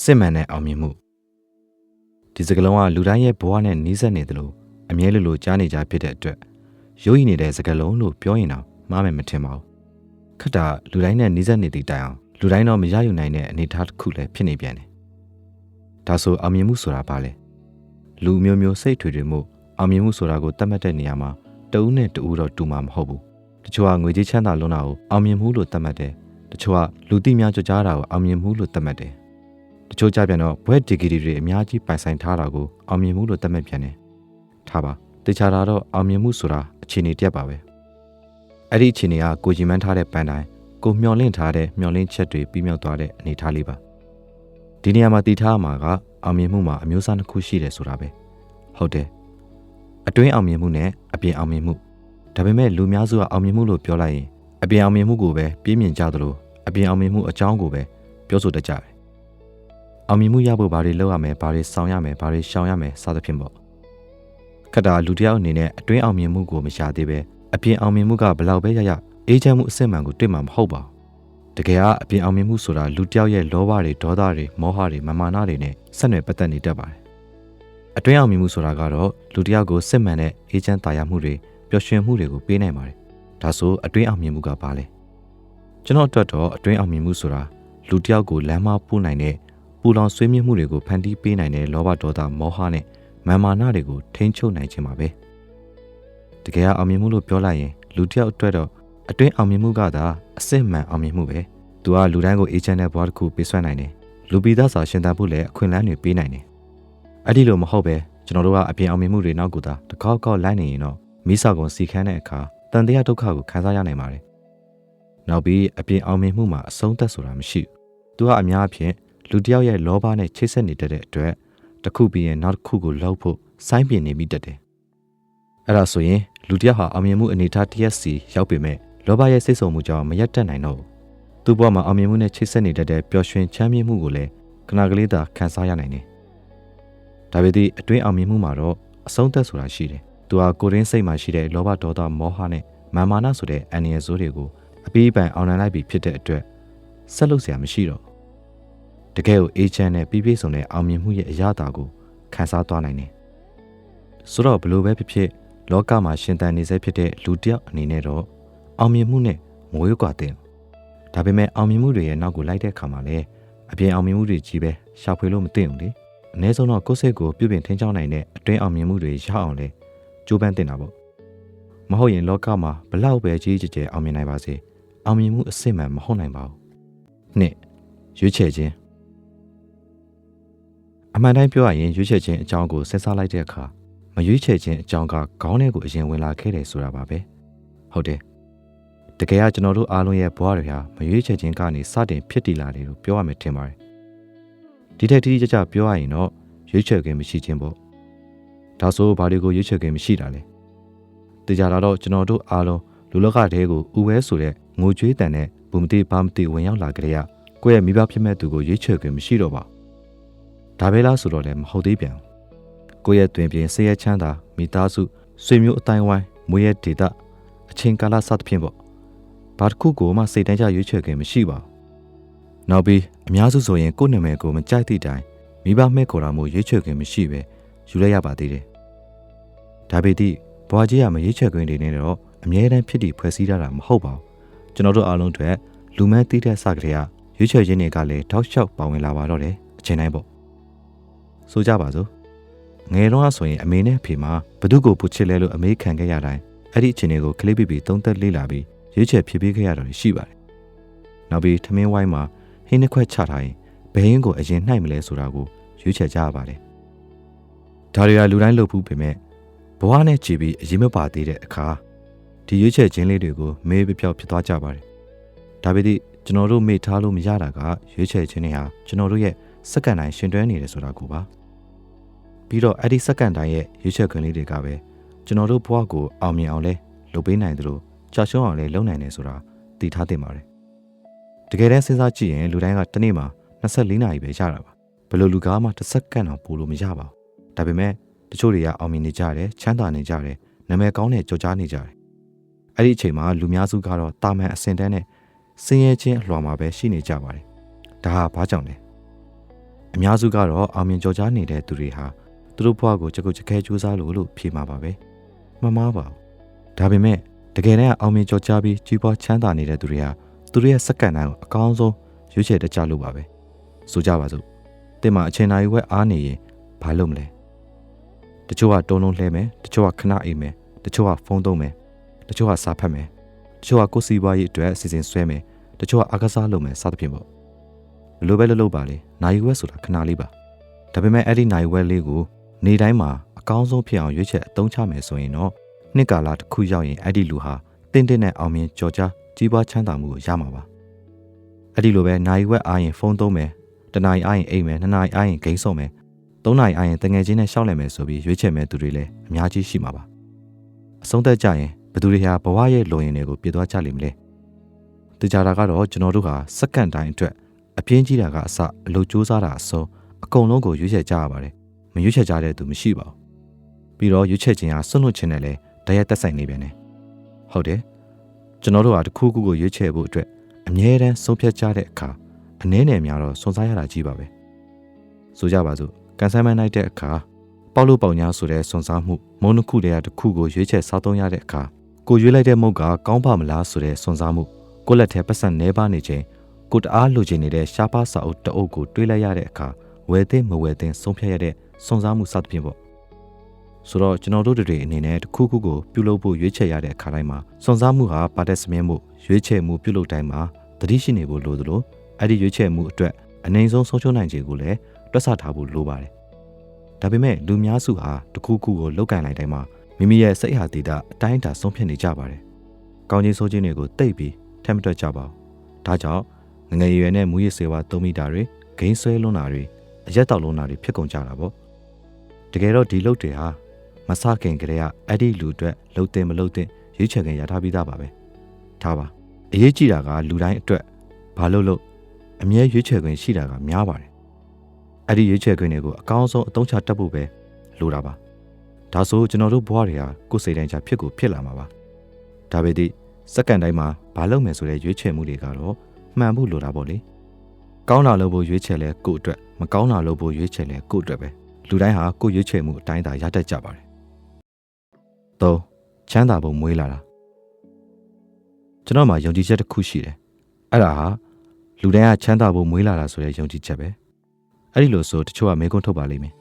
စစ်မှန်တဲ့အောင်မြင်မှုဒီစကလုံးကလူတိုင်းရဲ့ဘဝနဲ့နှီးစပ်နေတယ်လို့အမြဲလိုလိုကြားနေကြဖြစ်တဲ့အတွက်ရုပ်ရည်နေတဲ့စကလုံးလို့ပြောရင်တော့မှားမယ်မထင်ပါဘူးခက်တာလူတိုင်းနဲ့နှီးစပ်နေသည့်တိုင်အောင်လူတိုင်းတော့မရယူနိုင်တဲ့အနေအထားတစ်ခုလည်းဖြစ်နေပြန်တယ်ဒါဆိုအောင်မြင်မှုဆိုတာဘာလဲလူမျိုးမျိုးစိတ်ထွေထွေမှုအောင်မြင်မှုဆိုတာကိုသတ်မှတ်တဲ့နေရာမှာတဦးနဲ့တဦးတော့တူမှာမဟုတ်ဘူးတချို့ကငွေကြေးချမ်းသာလွန်းတာကိုအောင်မြင်မှုလို့သတ်မှတ်တယ်တချို့ကလူသိများကြွကြားတာကိုအောင်မြင်မှုလို့သတ်မှတ်တယ် တချို့ကြပြန်တော့ဘွဲဒီဂရီတွေအများကြီးပိုင်ဆိုင်ထားတာကိုအောင်မြင်မှုလို့သတ်မှတ်ပြန်တယ်ထားပါတခြားတာတော့အောင်မြင်မှုဆိုတာအခြေအနေတစ်ပါပဲအဲ့ဒီအခြေအနေကကိုကြည်မန်းထားတဲ့ပန်းတိုင်းကိုမျောလင့်ထားတဲ့မျောလင့်ချက်တွေပြီးမြောက်သွားတဲ့အနေအထားလေးပါဒီနေရာမှာတည်ထားမှာကအောင်မြင်မှုမှာအမျိုးအစားတစ်ခုရှိတယ်ဆိုတာပဲဟုတ်တယ်အတွင်းအောင်မြင်မှုနဲ့အပြင်အောင်မြင်မှုဒါပေမဲ့လူများစုကအောင်မြင်မှုလို့ပြောလိုက်ရင်အပြင်အောင်မြင်မှုကိုပဲပြင်းမြင်ကြသလိုအပြင်အောင်မြင်မှုအကြောင်းကိုပဲပြောဆိုတတ်ကြတယ် အောင်မြင်မှုရဖို့ဘာတွေလုပ်ရမယ်ဘာတွေဆောင်ရမယ်ဘာတွေရှောင်ရမယ်စသဖြင့်ပေါ့ခက်တာလူတစ်ယောက်အနေနဲ့အတွင်းအောင်မြင်မှုကိုမရှာသေးပဲအပြင်အောင်မြင်မှုကဘလောက်ပဲရရအေးချမ်းမှုအစစ်မှန်ကိုတွေ့မှာမဟုတ်ပါဘူးတကယ်ကအပြင်အောင်မြင်မှုဆိုတာလူတစ်ယောက်ရဲ့လောဘတွေဒေါသတွေမောဟတွေမမာနတွေနဲ့ဆက်နွယ်ပတ်သက်နေတတ်ပါတယ်အတွင်းအောင်မြင်မှုဆိုတာကတော့လူတစ်ယောက်ကိုစစ်မှန်တဲ့အေးချမ်းသာယာမှုတွေပျော်ရွှင်မှုတွေကိုပေးနိုင်ပါတယ်ဒါဆိုအတွင်းအောင်မြင်မှုကဘာလဲကျွန်တော်အတွက်တော့အတွင်းအောင်မြင်မှုဆိုတာလူတစ်ယောက်ကိုလမ်းမပို့နိုင်တဲ့ ပူလောင်ဆွေးမြင့်မှုတွေကိုဖန်တီးပေးနိုင်တဲ့လောဘဒေါသမောဟနဲ့မာမာနတွေကိုထိန်းချုပ်နိုင်ခြင်းပါပဲတကယ်အောင်မြင်မှုလို့ပြောလိုက်ရင်လူတစ်ယောက်အတွက်တော့အတွင်းအောင်မြင်မှုကသာအစစ်မှန်အောင်မြင်မှုပဲသူကလူတိုင်းကိုအေးချမ်းတဲ့ဘဝတစ်ခုပေးဆွဲနိုင်တယ်လူပိသားစာရှင်သန်ဖို့လည်းအခွင့်အလမ်းတွေပေးနိုင်တယ်အဲ့ဒီလိုမဟုတ်ပဲကျွန်တော်တို့ကအပြင်အောင်မြင်မှုတွေနောက်ကိုသာတကောက်ကောက်လိုက်နေရင်တော့မိစာကုန်စီခန်းတဲ့အခါတန်တရားဒုက္ခကိုခံစားရနိုင်ပါတယ်နောက်ပြီးအပြင်အောင်မြင်မှုမှာအဆုံးသက်ဆိုတာမရှိဘူးသူကအများအဖြစ် လူတစ်ယောက်ရဲ့လောဘနဲ့ချိတ်ဆက်နေတဲ့အတွက်တစ်ခုပြီးရင်နောက်တစ်ခုကိုလှုပ်ဖို့စိုင်းပြင်းနေမိတတ်တယ်အဲ့ဒါဆိုရင်လူတစ်ယောက်ဟာအောင်မြင်မှုအနေထားတစ်ရက်စီရောက်ပေမဲ့လောဘရဲ့စိတ်ဆုံမှုကြောင့်မရက်တက်နိုင်တော့ဘူးသူ့ဘဝမှာအောင်မြင်မှုနဲ့ချိတ်ဆက်နေတဲ့ပျော်ရွှင်ချမ်းမြေ့မှုကိုလည်းခဏကလေးသာခံစားရနိုင်တယ်ဒါပေမဲ့အတွင်းအောင်မြင်မှုမှာတော့အဆုံးသက်ဆိုတာရှိတယ်သူဟာကိုရင်းစိတ်မှာရှိတဲ့လောဘဒေါသမောဟနဲ့မာမာနဆိုတဲ့အန္တရာယ်ဆိုးတွေကိုအပြီးပန်အောင်နိုင်လိုက်ပြီဖြစ်တဲ့အတွက်ဆက်လုပ်စရာမရှိတော့ တကယ်ကိုအေးချမ်းတဲ့ပြီးပြည့်စုံတဲ့အောင်မြင်မှုရဲ့အရာတာကိုခံစားသွားနိုင်တယ်ဆိုတော့ဘလို့ပဲဖြစ်ဖြစ်လောကမှာရှင်သန်နေစေဖြစ်တဲ့လူတစ်ယောက်အနေနဲ့တော့အောင်မြင်မှုနဲ့ငွေကွာတဲ့ဒါပေမဲ့အောင်မြင်မှုတွေရဲ့နောက်ကိုလိုက်တဲ့အခါမှာလည်းအပြင်အောင်မြင်မှုတွေကြီးပဲရှာဖွေလို့မသိဘူးလေအ ਨੇ ဆုံးတော့ကိုယ့်စိတ်ကိုပြုပြင်ထင်းချောင်းနိုင်တဲ့အတွင်းအောင်မြင်မှုတွေရအောင်လဲကြိုးပမ်းတင်တာပေါ့မဟုတ်ရင်လောကမှာဘလောက်ပဲကြီးကြီးကျယ်အောင်မြင်နိုင်ပါစေအောင်မြင်မှုအစစ်မှန်မဟုတ်နိုင်ပါဘူးနှစ်ရွေးချယ်ခြင်း အမှန်တိုင်းပြောရရင်ရွေးချယ်ခြင်းအကြောင်းကိုစဉ်းစားလိုက်တဲ့အခါမရွေးချယ်ခြင်းအကြောင်းကခေါင်းထဲကိုအရင်ဝင်လာခဲ့တယ်ဆိုတာပါပဲဟုတ်တယ်တကယ်ကကျွန်တော်တို့အားလုံးရဲ့ဘဝတွေဟာမရွေးချယ်ခြင်းကနေစတင်ဖြစ်တည်လာတယ်လို့ပြောရမယ်ထင်ပါတယ်ဒီထက်တိတိကျကျပြောရရင်တော့ရွေးချယ်ခြင်းမရှိခြင်းပေါ့ဒါဆိုဘာတွေကိုရွေးချယ်ခြင်းမရှိတာလဲတေချာလာတော့ကျွန်တော်တို့အားလုံးလူလောကတဲကိုဥဝဲဆိုတဲ့ငိုကြွေးတန်တဲ့ဘုံမတိဘာမတိဝင်ရောက်လာကြတဲ့ကိုယ့်ရဲ့မိဘဖြစ်မဲ့သူကိုရွေးချယ်ခြင်းမရှိတော့ပါ ဒါပဲလားဆိုတော့လည်းမဟုတ်သေးပြန်ကိုယ့်ရဲ့တွင်ပြင်ဆေးရချမ်းသာမိသားစုဆွေမျိုးအတိုင်းဝိုင်းမွေးရဲ့ဒေတာအချင်းကာလစသဖြင့်ပေါ့ဘာတစ်ခုကိုမှစိတ်တန်းကြရွေးချယ်ခြင်းမရှိပါဘူးနောက်ပြီးအများစုဆိုရင်ကိုယ့်နာမည်ကိုမကြိုက်သည့်တိုင်မိဘမဲ့ခေါ်တာမျိုးရွေးချယ်ခြင်းမရှိပဲယူလိုက်ရပါသေးတယ်ဒါပေမဲ့ဘွားကြီးကမရွေးချယ်ခြင်းတွေနဲ့တော့အမြဲတမ်းဖြစ်တည်ဖွဲ့စည်းရတာမဟုတ်ပါဘူးကျွန်တော်တို့အားလုံးအတွက်လူမန်းတီးတဲ့စကလေးကရွေးချယ်ခြင်းတွေကလည်းတောက်လျှောက်ပါဝင်လာပါတော့တယ်အချိန်တိုင်းပေါ့ ဆိုကြပါစို့ငယ်တော့ဆိုရင်အမေနဲ့အဖေမှာဘသူကိုပူချစ်လဲလို့အမေခံခဲ့ရတိုင်းအဲ့ဒီအချိန်တွေကိုကလေးပြပြသုံးသက်လေးလာပြီးရွေးချယ်ဖြည့်ပေးခဲ့ရတာရှိပါတယ်နောက်ပြီးထမင်းဝိုင်းမှာဟင်းနှစ်ခွက်ချထားရင်ဘယ်ရင်ကိုအရင်နှိုက်မလဲဆိုတာကိုရွေးချယ်ကြရပါတယ်ဒါတွေကလူတိုင်းလုပ်ဘူးပေမဲ့ဘဝနဲ့ကြည်ပြီးအရင်မပါသေးတဲ့အခါဒီရွေးချယ်ခြင်းလေးတွေကိုမေးပပြောက်ဖြစ်သွားကြပါတယ်။ဒါပေမဲ့ကျွန်တော်တို့မေ့ထားလို့မရတာကရွေးချယ်ခြင်းတွေဟာကျွန်တော်တို့ရဲ့စက္ကန့်တိုင်းရှင်တွဲနေတယ်ဆိုတာကိုပါ။ ပြီးတော့အဲ့ဒီစက္ကန့်တိုင်းရဲ့ရွေးချယ်ခွင့်လေးတွေကပဲကျွန်တော်တို့ဘဝကိုအောင်မြင်အောင်လဲလုပ်ပေးနိုင်တယ်လို့ကြာရှုံးအောင်လဲလုပ်နိုင်တယ်ဆိုတာသိထားသင့်ပါတယ်။တကယ်တမ်းစဉ်းစားကြည့်ရင်လူတိုင်းကတစ်နေ့မှာ24နာရီပဲရတာပါ။ဘယ်လိုလူကားမှတစ်စက္ကန့်တော့ပို့လို့မရပါဘူး။ဒါပေမဲ့တချို့တွေကအောင်မြင်နေကြတယ်ချမ်းသာနေကြတယ်နာမည်ကောင်းတဲ့ကြော်ကြားနေကြတယ်အဲ့ဒီအချိန်မှာလူများစုကတော့တာမန်အစင်တန်းနဲ့စင်ရဲချင်းအလွှာမှာပဲရှိနေကြပါတယ်ဒါဟာဘာကြောင့်လဲအများစုကတော့အောင်မြင်ကြော်ကြားနေတဲ့သူတွေဟာသူ တို့ဘဝကိုကြက်ကုတ်ကြက်ခဲကြိုးစားလို့လို့ဖြေမှာပါပဲမမှားပါဘူးဒါပေမဲ့တကယ်တမ်းအောင်မြင်ကြော်ကြားပြီးကြီးပွားချမ်းသာနေတဲ့သူတွေဟာသူတို့ရဲ့စက္ကန့်တိုင်းကိုအကောင်းဆုံးရွေးချယ်တတ်ကြလို့ပါပဲဆိုကြပါစို့တင်မှာအချိန်တိုင်းဝက်အားနေရင်ဘာလုပ်မလဲတချို့ကတုံးလုံးလှဲမယ်တချို့ကခဏအိမ်မယ်တချို့ကဖုန်းသုံးမယ်တချို့ကစာဖတ်မယ်တချို့ကကိုယ်စီပွားရေးအတွက်အစီအစဉ်ဆွဲမယ်တချို့ကအားကစားလုပ်မယ်စသဖြင့်ပေါ့ဘယ်လိုပဲလုပ်လို့ပါလေနိုင်ဝက်ဆိုတာခဏလေးပါဒါပေမဲ့အဲ့ဒီနိုင်ဝက်လေးကို နေတိုင်းမှာအကောင်းဆုံးဖြစ်အောင်ရွေးချယ်အသုံးချမယ်ဆိုရင်တော့နှစ်ကာလတစ်ခုရောက်ရင်အဲ့ဒီလူဟာတင်းတင်းနဲ့အောင်မြင်ကြော်ကြားကြီးပွားချမ်းသာမှုကိုရမှာပါအဲ့ဒီလိုပဲနိုင်ဝက်အားရင်ဖုန်းသုံးမယ်တနားရီအားရင်အိမ်မယ်နှစ်နာရီအားရင်ဂိမ်းဆော့မယ်သုံးနာရီအားရင်တငယ်ချင်းနဲ့ရှောက်လည်မယ်ဆိုပြီးရွေးချယ်မဲ့သူတွေလည်းအများကြီးရှိမှာပါအဆုံးသက်ကြရင်ဘယ်သူတွေဟာဘဝရဲ့လုံရင်တွေကိုပြည့်သွားကြလိမ့်မလဲတကြတာကတော့ကျွန်တော်တို့ဟာစက္ကန့်တိုင်းအတွက်အပြင်းကြီးတာကအစအလုပ်စူးစမ်းတာအစုံအကုန်လုံးကိုရွေးချယ်ကြရပါတယ် မရွေးချယ်ကြတဲ့သူမရှိပါဘူးပြီးတော့ရွေးချယ်ခြင်းဟာစွန့်လွတ်ခြင်းနဲ့လည်းတရက်သက်ဆိုင်နေပြန်တယ်ဟုတ်တယ်ကျွန်တော်တို့ဟာတစ်ခုခုကိုရွေးချယ်ဖို့အတွက်အမြဲတမ်းဆုံးဖြတ်ကြတဲ့အခါအနည်းနဲ့များတော့စွန့်စားရတာကြီးပါပဲဆိုကြပါစို့ကန်ဆယ်မန်နိုင်တဲ့အခါပေါလို့ပေါင်ညာဆိုတဲ့စွန့်စားမှုမုံတစ်ခုတည်းတစ်ခုကိုရွေးချယ်စားသုံးရတဲ့အခါကိုရွေးလိုက်တဲ့မုတ်ကကောင်းပါမလားဆိုတဲ့စွန့်စားမှုကိုလက်ထဲပတ်စံနှဲပါနေခြင်းကိုတအားလိုချင်နေတဲ့ရှားပါစာအုပ်တအုပ်ကိုတွေးလိုက်ရတဲ့အခါဝယ်သိမဝယ်သိဆုံးဖြတ်ရတဲ့ စွန့်စားမှုစသဖြင့်ပေါ့ဆိုတော့ကျွန်တော်တို့တွေအနေနဲ့တစ်ခုခုကိုပြုလုပ်ဖို့ရွေးချယ်ရတဲ့အခါတိုင်းမှာစွန့်စားမှုဟာပါတဲ့စမြဲမှုရွေးချယ်မှုပြုလုပ်တိုင်းမှာသတိရှိနေဖို့လိုသလိုအဲ့ဒီရွေးချယ်မှုအတွက်အနိုင်ဆုံးဆုံးချုံးနိုင်ခြေကိုလည်းတွက်ဆထားဖို့လိုပါတယ်ဒါပေမဲ့လူများစုဟာတစ်ခုခုကိုလောက်ကင်လိုက်တိုင်းမှာမိမိရဲ့စိတ်ဟာတည်တာအတိုင်းအတာဆုံးဖြတ်နေကြပါတယ်ကောင်းခြင်းဆိုးခြင်းတွေကိုတိတ်ပြီးထက်မတွက်ကြပါဘူးဒါကြောင့်ငငယ်ရွယ်နဲ့မူရစ်စေဝါသုံးမိတာတွေဂိမ်းဆွဲလွန်းတာတွေအရက်တောက်လွန်းတာတွေဖြစ်ကုန်ကြတာပေါ့ တကယ်တော့ဒီလုတ်တွေဟာမဆခင်ကလေးကအဲ့ဒီလူအတွက်လှုပ်တင်မလှုပ်တင်ရွေးချယ်ခင်ရထားပြီးသားပါပဲထားပါအရေးကြီးတာကလူတိုင်းအတွက်ဘာလို့လို့အမြဲရွေးချယ်ခွင့်ရှိတာကများပါတယ်အဲ့ဒီရွေးချယ်ခွင့်တွေကိုအကောင်းဆုံးအသုံးချတတ်ဖို့ပဲလိုတာပါဒါဆိုကျွန်တော်တို့ဘဝတွေဟာကိုယ်စိတ်တိုင်းချဖြစ်ကိုဖြစ်လာမှာပါဒါပေမဲ့စက္ကန့်တိုင်းမှာဘာလုပ်မယ်ဆိုတဲ့ရွေးချယ်မှုတွေကတော့မှန်ဖို့လိုတာပေါ့လေကောင်းတာလုပ်ဖို့ရွေးချယ်လဲကိုယ့်အတွက်မကောင်းတာလုပ်ဖို့ရွေးချယ်လဲကိုယ့်အတွက်ပဲ လူတိုင်းဟာကိုယ့်ရွေးချယ်မှုအတိုင်းသာရတတ်ကြပါတယ်၃ချမ်းသာဖို့မွေးလာတာကျွန်တော်မှာယုံကြည်ချက်တစ်ခုရှိတယ်အဲ့ဒါဟာလူတိုင်းကချမ်းသာဖို့မွေးလာတာဆိုတဲ့ယုံကြည်ချက်ပဲအဲ့ဒီလိုဆိုတချို့ကမေးခွန်းထုတ်ပါလိမ့်မယ်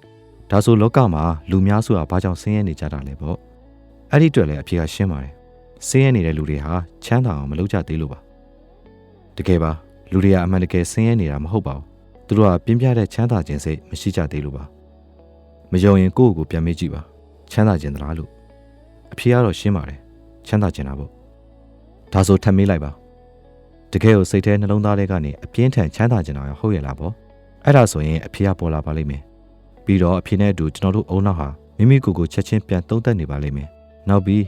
ဒါဆိုလောကမှာလူများစုကဘာကြောင့်ဆင်းရဲနေကြတာလဲပေါ့အဲ့ဒီအတွက်လည်းအဖြေကရှင်းပါတယ်ဆင်းရဲနေတဲ့လူတွေဟာချမ်းသာအောင်မလုပ်ကြသေးလို့ပါတကယ်ပါလူတွေကအမှန်တကယ်ဆင်းရဲနေတာမဟုတ်ပါဘူးသူတို့ကပြင်းပြတဲ့ချမ်းသာခြင်းစိတ်မရှိကြသေးလို့ပါ မယုံရင်ကိုယ့်ကိုယ်ပြန်မေးကြည့်ပါချမ်းသာခြင်းသလားလို့အဖြေကတော့ရှင်းပါတယ်ချမ်းသာခြင်းတာပေါ့ဒါဆိုထပ်မေးလိုက်ပါတကယ်ကိုစိတ်ထဲနှလုံးသားထဲကနေအပြင်းထန်ချမ်းသာခြင်းတာဟုတ်ရဲ့လားပေါ့အဲ့ဒါဆိုရင်အဖြေကပေါ်လာပါလိမ့်မယ်ပြီးတော့အဖြေနဲ့အတူကျွန်တော်တို့အုံနောက်ဟာမိမိကိုယ်ကိုချက်ချင်းပြန်သုံးသပ်နေပါလိမ့်မယ်နောက်ပြီး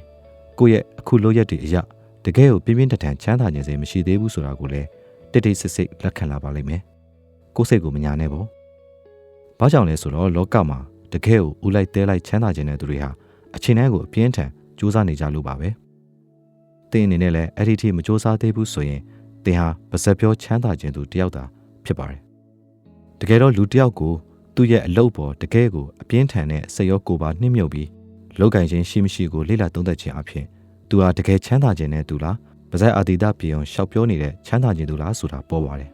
ကိုယ့်ရဲ့အခုလိုရက်တွေအရာတကယ်ကိုပြင်းပြင်းထန်ထန်ချမ်းသာခြင်းစိတ်မရှိသေးဘူးဆိုတာကိုလည်းတိတ်တိတ်ဆိတ်ဆိတ်လက်ခံလာပါလိမ့်မယ်ကိုယ်စိတ်ကိုမညာနဲ့ပေါ့ဘာကြောင့်လဲဆိုတော့လောကမှာ တကယ်ကိုဦးလိုက်တဲလိုက်ချမ်းသာခြင်းတဲ့သူတွေဟာအချိန်တိုင်းကိုအပြင်းထန်စူးစမ်းနေကြလို့ပါပဲတင်းအနေနဲ့လည်းအဲ့ဒီထိမစူးစမ်းသေးဘူးဆိုရင်တင်ဟာပါဇက်ပြောချမ်းသာခြင်းသူတယောက်သာဖြစ်ပါတယ်တကယ်တော့လူတယောက်ကိုသူ့ရဲ့အလုပ်ပေါ်တကယ်ကိုအပြင်းထန်တဲ့စိတ်ရောကိုယ်ပါနှိမ့်မြုပ်ပြီးလောက်ကင်ခြင်းရှိမရှိကိုလေ့လာသုံးသပ်ခြင်းအဖြစ်သူဟာတကယ်ချမ်းသာခြင်းနဲ့သူလားပါဇက်အာတိတပြေအောင်ရှောက်ပြောနေတဲ့ချမ်းသာခြင်းသူလားဆိုတာပေါ်ပါတယ်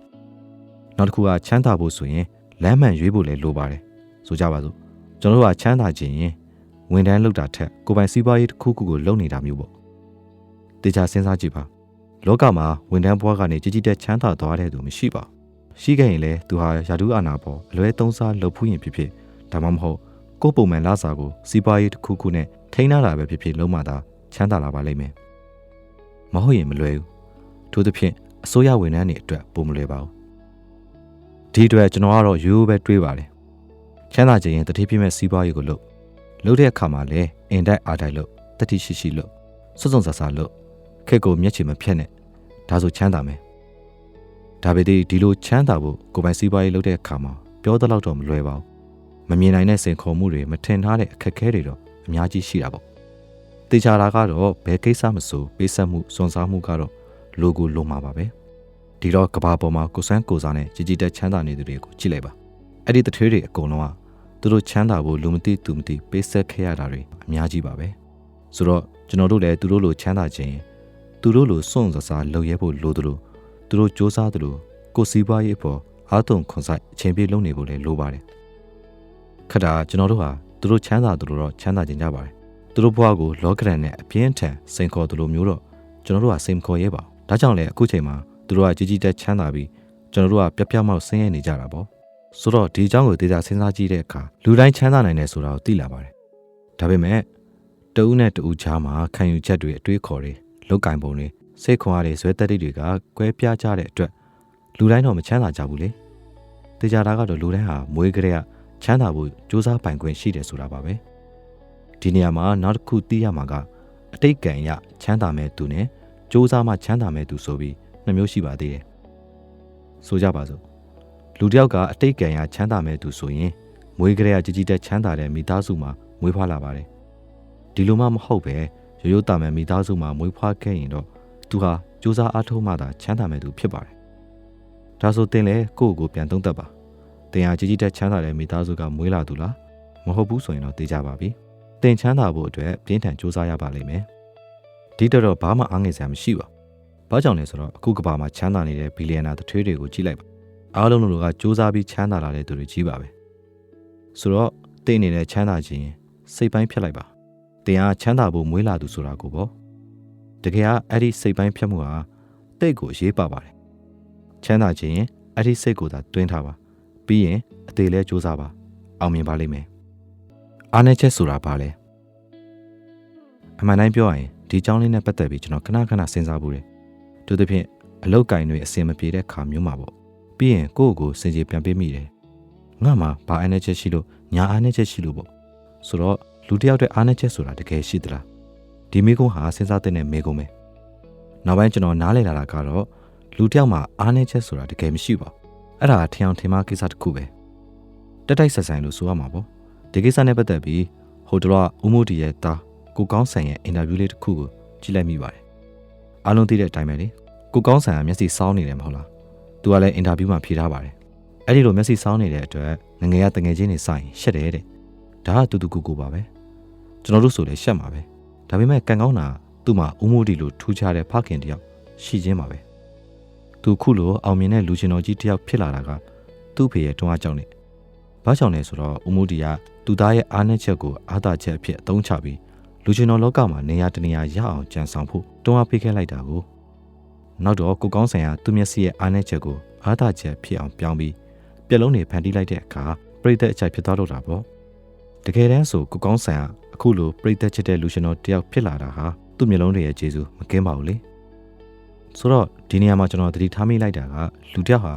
နောက်တစ်ခုကချမ်းသာဖို့ဆိုရင်လမ်းမှန်ရွေးဖို့လည်းလိုပါတယ်ဆိုကြပါစို့ ကျွန်တော်တို့ကချမ်းသာခြင်းရင်ဝန်ထမ်းလုပ်တာထက်ကိုယ်ပိုင်စီးပွားရေးတစ်ခုခုကိုလုပ်နေတာမျိုးပေါ့တေချာစဉ်းစားကြည့်ပါလောကမှာဝန်ထမ်းဘဝကနေကြီးကြီးတက်ချမ်းသာသွားတဲ့သူမရှိပါရှိခဲ့ရင်လည်းသူဟာယာဒူးအာနာပေါ်အလွဲသုံးစားလုပ်ဖူးရင်ဖြစ်ဖြစ်ဒါမှမဟုတ်ကိုယ်ပုံမှန်လစာကိုစီးပွားရေးတစ်ခုခုနဲ့ထိန်းထားတာပဲဖြစ်ဖြစ်လုံးမသာချမ်းသာလာပါလိမ့်မယ်မဟုတ်ရင်မလွယ်ဘူးထို့သဖြင့်အစိုးရဝန်ထမ်းတွေအတွက်ပုံမလွယ်ပါဘူးဒီအတွက်ကျွန်တော်ကတော့ရိုးရိုးပဲတွေးပါတယ် ချမ်းသာခြင်းရင်တတိပြည့်မဲ့စီးပွားရေးကိုလုပ်လုပ်တဲ့အခါမှာလည်းအင်တိုက်အားတိုက်လုပ်တတိရှိရှိလုပ်စွတ်စွန်ဆာဆာလုပ်ခက်ကိုမျက်ခြေမဖြတ်နဲ့ဒါဆိုချမ်းသာမယ်ဒါပေမဲ့ဒီလိုချမ်းသာဖို့ကိုယ်ပိုင်စီးပွားရေးလုပ်တဲ့အခါမှာပြောသလောက်တော့မလွယ်ပါဘူးမမြင်နိုင်တဲ့စိန်ခေါ်မှုတွေမထင်ထားတဲ့အခက်အခဲတွေတော့အများကြီးရှိတာပေါ့တေချာတာကတော့ဘယ်ကိစ္စမဆိုပေးဆက်မှုစွန့်စားမှုကတော့လိုကိုလိုမှာပါပဲဒီတော့ကဘာပေါ်မှာကိုစန်းကိုစားနဲ့ជីជីတက်ချမ်းသာနေသူတွေကိုကြည့်လိုက်ပါ အဲ့ဒီတထွေးတွေအကုန်လုံးကသူတို့ချမ်းသာဖို့လူမသိသူမသိပေးဆက်ခဲ့ရတာတွေအများကြီးပါပဲဆိုတော့ကျွန်တော်တို့လည်းသူတို့လိုချမ်းသာခြင်းသူတို့လိုစွန့်စစားလုပ်ရဲဖို့လိုသလိုသူတို့စ조사သလိုကိုစီးပွားရေးအပေါ်အားသွန်ခွန်ဆိုင်အချိန်ပြည့်လုပ်နေဖို့လည်းလိုပါတယ်ခက်တာကျွန်တော်တို့ဟာသူတို့ချမ်းသာသူတို့တော့ချမ်းသာခြင်းကြပါတယ်သူတို့ဘဝကိုလောကရန်နဲ့အပြင်းထန်စိန်ခေါ်သူလိုမျိုးတော့ကျွန်တော်တို့ဟာစိန်မခေါ်ရဲပါဘူးဒါကြောင့်လည်းအခုချိန်မှာသူတို့ကကြီးကြီးတက်ချမ်းသာပြီးကျွန်တော်တို့ကပြပြမောက်ဆင်းရဲနေကြတာပေါ့ ဆိုတော့ဒီအကြောင်းကိုဒေတာစဉ်းစားကြည့်တဲ့အခါလူတိုင်းချမ်းသာနိုင်တယ်ဆိုတာကိုသိလာပါတယ်ဒါပေမဲ့တဦးနဲ့တဦးချားမှာခံယူချက်တွေအတွေးခေါ်တွေလောက်ကင်ပုံတွေစိတ်ခွန်အားတွေဇွဲတက်တိတွေကကွဲပြားကြတဲ့အတွက်လူတိုင်းတော့မချမ်းသာကြဘူးလေတေချာတာကတော့လူတိုင်းဟာမွေးကလေးကချမ်းသာဖို့စူးစမ်းပိုင်ခွင့်ရှိတယ်ဆိုတာပါပဲဒီနေရာမှာနောက်တစ်ခုသိရမှာကအတိတ်ကံရချမ်းသာမဲ့သူနဲ့စူးစမ်းမှချမ်းသာမဲ့သူဆိုပြီးနှမျိုးရှိပါသေးတယ်ဆိုကြပါစို့ လူတစ်ယောက်ကအတိတ်ကံရချမ်းသာမဲ့သူဆိုရင်မွေးကလေးကကြီးကြီးတက်ချမ်းသာတဲ့မိသားစုမှာမွေးဖွားလာပါတယ်ဒီလိုမှမဟုတ်ပဲရိုးရိုးတာမဲ့မိသားစုမှာမွေးဖွားခဲ့ရင်တော့သူဟာစူးစမ်းအားထုတ်မှသာချမ်းသာမဲ့သူဖြစ်ပါတယ်ဒါဆိုတင်လေကိုယ့်ကိုပြန်သုံးသပ်ပါတင်ဟာကြီးကြီးတက်ချမ်းသာတဲ့မိသားစုကမွေးလာသူလားမဟုတ်ဘူးဆိုရင်တော့သိကြပါပြီတင်ချမ်းသာဖို့အတွက်ပြင်းထန်စူးစမ်းရပါလိမ့်မယ်ဒီတော့တော့ဘာမှအားငယ်စရာမရှိပါဘာကြောင့်လဲဆိုတော့အခုကဘာမှာချမ်းသာနေတဲ့ဘီလီယံနာတထွေးတွေကိုကြည့်လိုက်ပါ အားလုံးတို့ကစူးစမ်းပြီးချမ်းသာလာတဲ့သူတွေကြီးပါပဲဆိုတော့တိတ်နေတဲ့ချမ်းသာခြင်းစိတ်ပိုင်းဖြတ်လိုက်ပါတင်ဟာချမ်းသာဖို့မွေးလာသူဆိုတာကိုပေါ့တကယ်ကအဲ့ဒီစိတ်ပိုင်းဖြတ်မှုဟာတိတ်ကိုရေးပါပါတယ်ချမ်းသာခြင်းအဲ့ဒီစိတ်ကိုသာတွင်းထားပါပြီးရင်အသေးလဲစူးစမ်းပါအောင်မြင်ပါလိမ့်မယ်အားနေချက်ဆိုတာဘာလဲအမှန်တိုင်းပြောရရင်ဒီအကြောင်းလေးနဲ့ပတ်သက်ပြီးကျွန်တော်ခဏခဏစဉ်းစားဘူးတယ်သူသဖြင့်အလောက်ကင်တွေအစင်မပြေတဲ့ခါမျိုးမှာပေါ့ ပြီးရင်ကိုယ့်ကိုယ်စင်ကြေပြန်ပေးမိတယ်ငါမှဘာအားနေချက်ရှိလို့ညာအားနေချက်ရှိလို့ပေါ့ဆိုတော့လူတစ်ယောက်တည်းအားနေချက်ဆိုတာတကယ်ရှိသလားဒီမိကုန်းဟာစဉ်းစားတဲ့မိကုန်းပဲနောက်ပိုင်းကျွန်တော်နားလည်လာတာကတော့လူတစ်ယောက်မှာအားနေချက်ဆိုတာတကယ်မရှိပါဘူးအဲ့ဒါထင်အောင်ထင်မှားကိစ္စတစ်ခုပဲတက်တိုက်ဆက်ဆိုင်လို့ဆိုရမှာပေါ့ဒီကိစ္စနဲ့ပတ်သက်ပြီးဟိုတလောဦးမိုးဒီရဲ့တာကိုကောင်းဆန်ရဲ့အင်တာဗျူးလေးတစ်ခုကိုကြည့်လိုက်မိပါတယ်အားလုံးသိတဲ့အတိုင်းပဲလေကိုကောင်းဆန်ကမျက်စိစောင်းနေတယ်မဟုတ်လား သူကလည်းအင်တာဗျူးမှာဖြေထားပါတယ်အဲ့ဒီလိုမျက်စိစောင်းနေတဲ့အတွက်ငငယ်ကတငယ်ချင်းနေဆိုင်ရှက်တယ်တဲ့ဒါကတူတူကူကူပါပဲကျွန်တော်တို့ဆိုလည်းရှက်မှာပဲဒါပေမဲ့ကန်ကောင်းတာသူ့မှာဦးမိုးဒီလိုထူးခြားတဲ့ဖခင်တယောက်ရှိချင်းပါပဲသူခုလိုအောင်မြင်တဲ့လူချင်းတော်ကြီးတယောက်ဖြစ်လာတာကသူ့ဖေရဲ့တွန်းအားကြောင့်နေဘာကြောင့်လဲဆိုတော့ဦးမိုးဒီကသူသားရဲ့အားနည်းချက်ကိုအားသာချက်အဖြစ်အသုံးချပြီးလူချင်းတော်လောကမှာနေရာတနေရာရအောင်ကြံဆောင်ဖို့တွန်းအားပေးခဲ့လိုက်တာကို နောက်တော့ကိုကောင်းဆိုင်ကသူ့မျက်စိရဲ့အားနည်းချက်ကိုအားသာချက်ဖြစ်အောင်ပြောင်းပြီးပြက်လုံးတွေဖန်တီးလိုက်တဲ့အခါပြိသက်အချိုက်ဖြစ်သွားတော့တာပေါ့တကယ်တမ်းဆိုကိုကောင်းဆိုင်ကအခုလိုပြိသက်ချစ်တဲ့လူရှင်တော်တယောက်ဖြစ်လာတာဟာသူ့မျက်လုံးတွေရဲ့ကျေးဇူးမကင်းပါဘူးလေဆိုတော့ဒီနေရာမှာကျွန်တော်သတိထားမိလိုက်တာကလူတစ်ယောက်ဟာ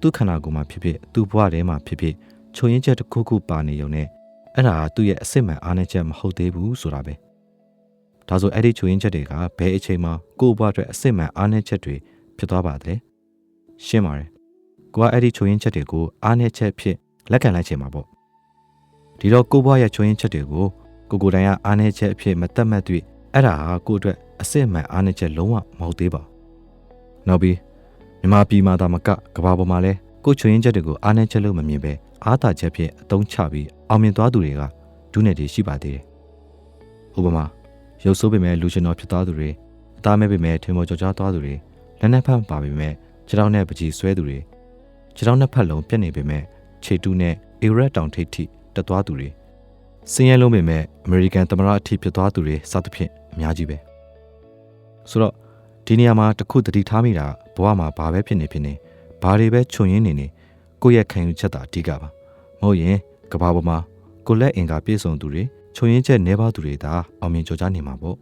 သူ့ခန္ဓာကိုယ်မှာဖြစ်ဖြစ်သူ့ဘဝထဲမှာဖြစ်ဖြစ်ချုံရင်ချက်တစ်ခုခုပါနေုံနဲ့အဲ့ဒါသူ့ရဲ့အစ်စ်မှန်အားနည်းချက်မဟုတ်သေးဘူးဆိုတာပဲ ဒါဆိုအဲ့ဒီချုံရင်ချက်တွေကဘယ်အချိန်မှာကိုယ့်ဘဝအတွက်အစ်စ်မှန်အားနည်းချက်တွေဖြစ်သွားပါသလဲရှင်းပါတယ်ကိုကအဲ့ဒီချုံရင်ချက်တွေကိုအားနည်းချက်ဖြစ်လက်ခံလိုက်ချင်မှာပေါ့ဒီတော့ကိုဘွားရဲ့ချုံရင်ချက်တွေကိုကိုကိုတိုင်ကအားနည်းချက်အဖြစ်မတတ်မှတ်တွေ့အဲ့ဒါဟာကိုအတွက်အစ်စ်မှန်အားနည်းချက်လုံးဝမဟုတ်သေးပါဘူးနောက်ပြီးမြမပြည်မှာသာမကကဘာပေါ်မှာလဲကိုချွေရင်ချက်တွေကိုအားနည်းချက်လို့မမြင်ပဲအားသာချက်ဖြင့်အသုံးချပြီးအောင်မြင်သွားသူတွေကဒုနယ်တွေရှိပါသေးတယ်ဥပမာ ရုပ်ဆိုးပေမဲ့လူရှင်တော်ဖြစ်သွားသူတွေအသားမဲ့ပေမဲ့ထင်ပေါ်ကျော်ကြားသွားသူတွေလက်နက်ဖက်ပါပေမဲ့ခြေထောက်နဲ့ပကြီးဆွဲသူတွေခြေထောက်နှစ်ဖက်လုံးပြက်နေပေမဲ့ခြေတူးနဲ့အေရက်တောင်ထိပ်ထိတက်သွားသူတွေစင်းရဲလုံးပေမဲ့အမေရိကန်သမ္မတအထိဖြစ်သွားသူတွေစသဖြင့်အများကြီးပဲဆိုတော့ဒီနေရာမှာတခုတတိထားမိတာဘဝမှာဘာပဲဖြစ်နေဖြစ်နေဘာတွေပဲခြုံရင်းနေနေကိုယ့်ရဲ့ခံယူချက်သာအဓိကပါမဟုတ်ရင်ကဘာပေါ်မှာကိုလက်အင်္ကာပြည့်စုံသူတွေ ခြုံရင်းချက်နှဲပါသူတွေသာအောင်မြင်ကြော်ကြားနေမှာပေါ့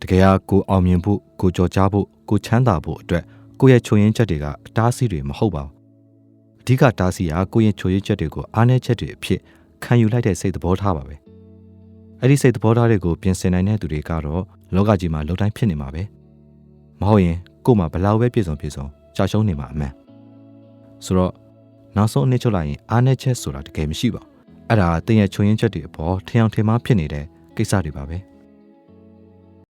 တကယ်ကကိုအောင်မြင်ဖို့ကိုကြော်ကြားဖို့ကိုချမ်းသာဖို့အတွက်ကိုယ့်ရဲ့ခြုံရင်းချက်တွေကအတားအဆီးတွေမဟုတ်ပါဘူးအဓိကတားဆီးဟာကိုယ့်ရဲ့ခြုံရင်းချက်တွေကိုအားနည်းချက်တွေအဖြစ်ခံယူလိုက်တဲ့စိတ်သဘောထားပါပဲအဲ့ဒီစိတ်သဘောထားတွေကိုပြင်ဆင်နိုင်တဲ့သူတွေကတော့လောကကြီးမှာလုံတိုင်းဖြစ်နေမှာပဲမဟုတ်ရင်ကို့မှာဘလောက်ပဲပြည့်စုံပြည့်စုံကြာရှုံးနေမှာအမှန်ဆိုတော့နောက်ဆုံးအနည်းချုပ်လိုက်ရင်အားနည်းချက်ဆိုတာတကယ်မရှိပါဘူး အဲ့ဒါတင်ရဲ့ချွင်ရင်ချက်တွေအပေါ်ထင်အောင်ထင်မှားဖြစ်နေတဲ့ကိစ္စတွေပါပဲ။